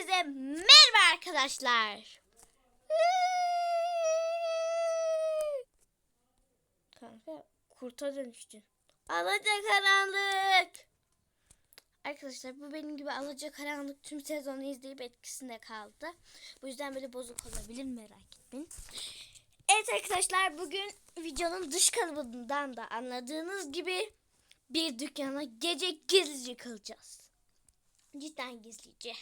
Herkese merhaba arkadaşlar. Kanka kurta dönüştü. Alaca karanlık. Arkadaşlar bu benim gibi alaca karanlık tüm sezonu izleyip etkisinde kaldı. Bu yüzden böyle bozuk olabilir merak etmeyin. Evet arkadaşlar bugün videonun dış kalıbından da anladığınız gibi bir dükkana gece gizlice kalacağız. Cidden gizlice.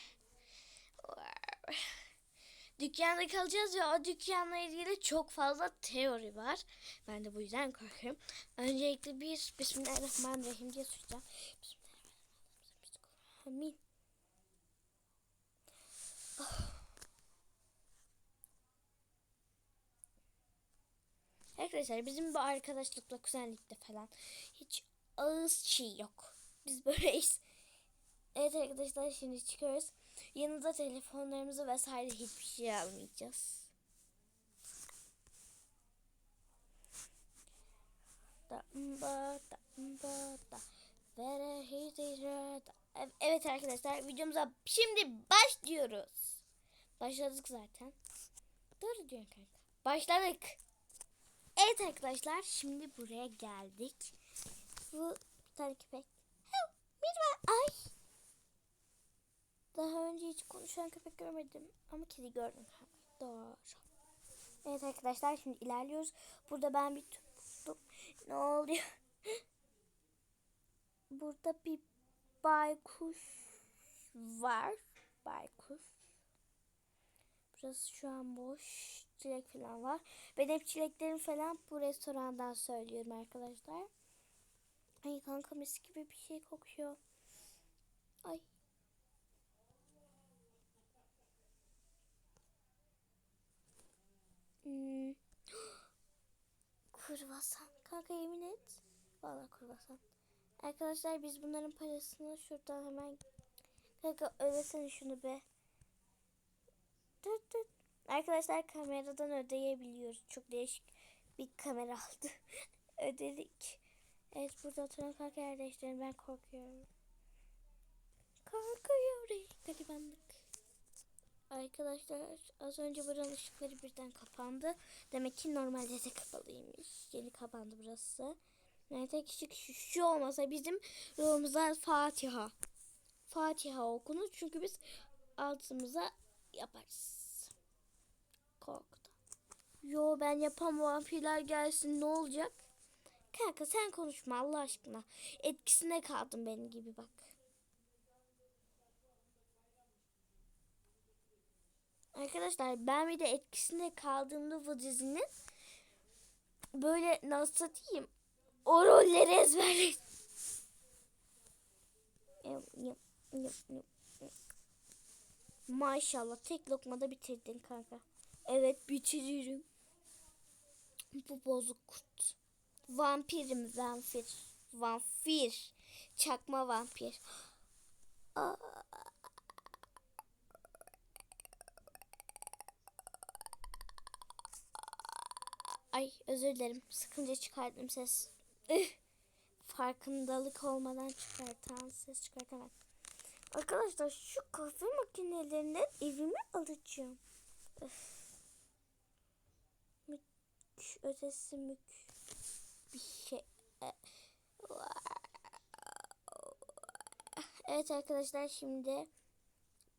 Dükkanda kalacağız ve o dükkanla ilgili çok fazla teori var. Ben de bu yüzden korkuyorum. Öncelikle bir Bismillahirrahmanirrahim diye söyleyeceğim. Bismillahirrahmanirrahim. Arkadaşlar bizim bu arkadaşlıkla kuzenlikte falan hiç ağız çiğ yok. Biz böyleyiz. Evet arkadaşlar şimdi çıkıyoruz. Yanında telefonlarımızı vesaire hiçbir şey almayacağız. Evet arkadaşlar videomuza şimdi başlıyoruz. Başladık zaten. Doğru diyorsun kanka. Başladık. Evet arkadaşlar şimdi buraya geldik. Bu bir tane köpek. Hello, Merhaba. Ay. Önce hiç konuşan köpek görmedim. Ama kedi gördüm. Doğru. Evet arkadaşlar şimdi ilerliyoruz. Burada ben bir buldum. Ne oluyor? Burada bir baykuş var. Baykuş. Burası şu an boş. Çilek falan var. Ben hep çileklerim falan bu restorandan söylüyorum arkadaşlar. Ay kanka mis gibi bir şey kokuyor. Ay. Hmm. Kurbasan. Kanka yemin et. Vallahi kurbasan. Arkadaşlar biz bunların parasını şuradan hemen Kanka ödesene şunu be. Dur dur. Arkadaşlar kameradan ödeyebiliyoruz. Çok değişik bir kamera aldı. Ödedik. Evet burada oturan kanka yer değiştirelim. Ben korkuyorum. Korkuyorum. Arkadaşlar az önce buranın ışıkları birden kapandı. Demek ki normalde de kapalıymış. Yeni kapandı burası. Yani tek ışık şu, şu olmasa bizim yolumuza Fatiha. Fatiha okunur çünkü biz altımıza yaparız. Korktum. Yo ben yapamam vampirler gelsin ne olacak? Kanka sen konuşma Allah aşkına. Etkisine kaldın benim gibi bak. Arkadaşlar ben bir de etkisinde kaldığımda bu dizinin böyle nasıl diyeyim o rolleri ezberledim. Maşallah tek lokmada bitirdin kanka. Evet bitiririm. Bu bozuk kurt. Vampirim vampir. Vampir. Çakma vampir. Aa. Ay özür dilerim. Sıkınca çıkardım ses. Farkındalık olmadan çıkartan ses çıkartamam. Arkadaşlar şu kahve makinelerinden evime alacağım. Mük ötesi mük bir şey. Evet arkadaşlar şimdi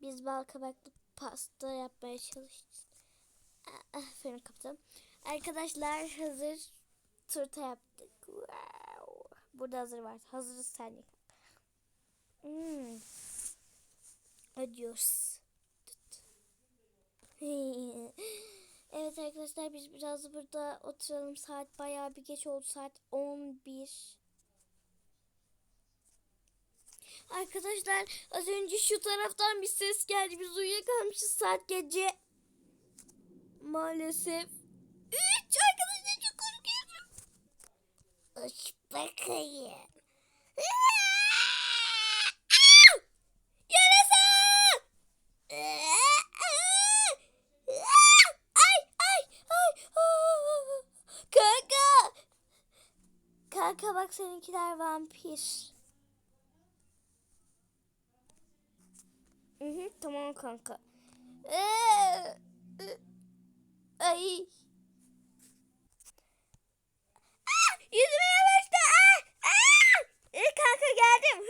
biz bal kabaklı pasta yapmaya çalışacağız. Aferin kaptan. Arkadaşlar hazır turta yaptık. Wow. Burada hazır var. Hazırız sen. Hmm. Adios. evet arkadaşlar biz biraz burada oturalım. Saat bayağı bir geç oldu. Saat 11. Arkadaşlar az önce şu taraftan bir ses geldi. Biz uyuyakalmışız saat gece. Maalesef. Üç arkadaşlar çok korkuyorum. Aç bakayım. Kanka. Bak seninkiler vampir. hı, tamam kanka. Ee, ay. Aa, yüzüme yavaştı. Aa, aa. Ee, kanka geldim.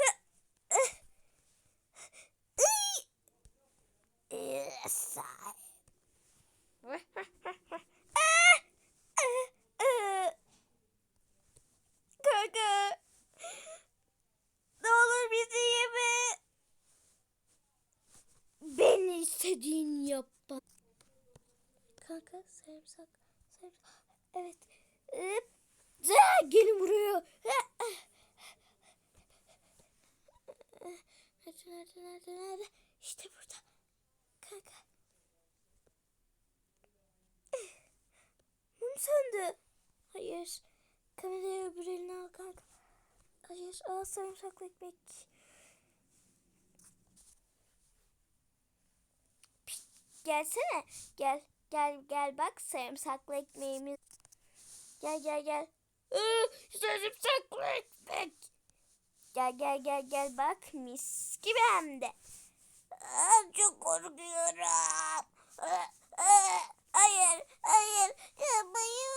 Aa. Kanka. Ne olur bizi yeme. Ben istediğini yap. Kanka sarımsak. Sarımsak. Evet. Hıp. Zaa, gelin buraya. Nerede nerede nerede nerede? İşte burada. Kanka. Mum söndü. Hayır. Kamerayı öbür eline al kanka. Hayır. Al sarımsaklı ekmek. Gelsene. Gel. Gel gel bak sarımsaklı ekmeğimiz. Gel gel gel. Iı, sarımsaklı ekmek. Gel gel gel gel bak mis gibi hem de. Çok korkuyorum. Aa, Hayır, hayır, yapmayın.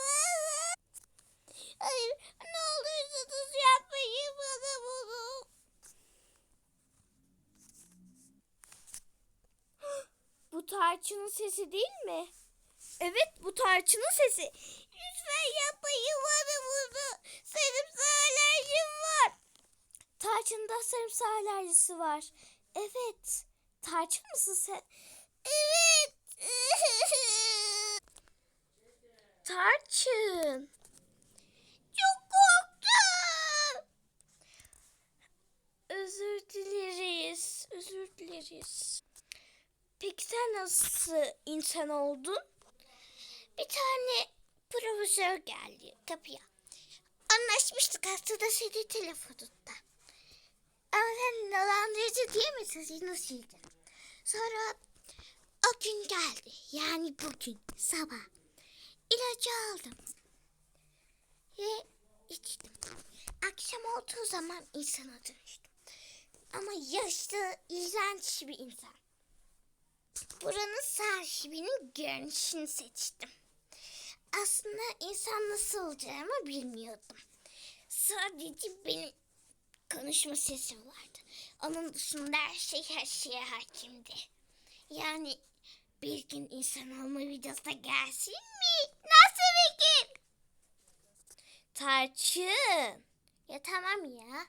Hayır, ne olursunuz yapmayın bana bunu. Bu tarçının sesi değil mi? Evet, bu tarçının sesi. Lütfen yapmayın bana bunu. Sarımsağı alerjim var. Tarçında sarımsağı alerjisi var. Evet. Tarçın mısın sen? Evet. Tarçın. Çok korktum. Özür dileriz. Özür dileriz. Peki sen nasıl insan oldun? Bir tane profesör geldi kapıya. Anlaşmıştık aslında senin telefonunda. Ama sen dolandırıcı diye sesini sildin? Sonra o gün geldi. Yani bugün sabah. İlacı aldım. Ve içtim. Akşam olduğu zaman insana dönüştüm. Ama yaşlı, iğrenç bir insan. Buranın sahibinin görünüşünü seçtim. Aslında insan nasıl olacağımı bilmiyordum. Sadece benim konuşma sesim vardı. Onun dışında her şey her şeye hakimdi. Yani bir gün insan olma videosu gelsin mi? Nasıl fikir? Tarçın. Ya tamam ya.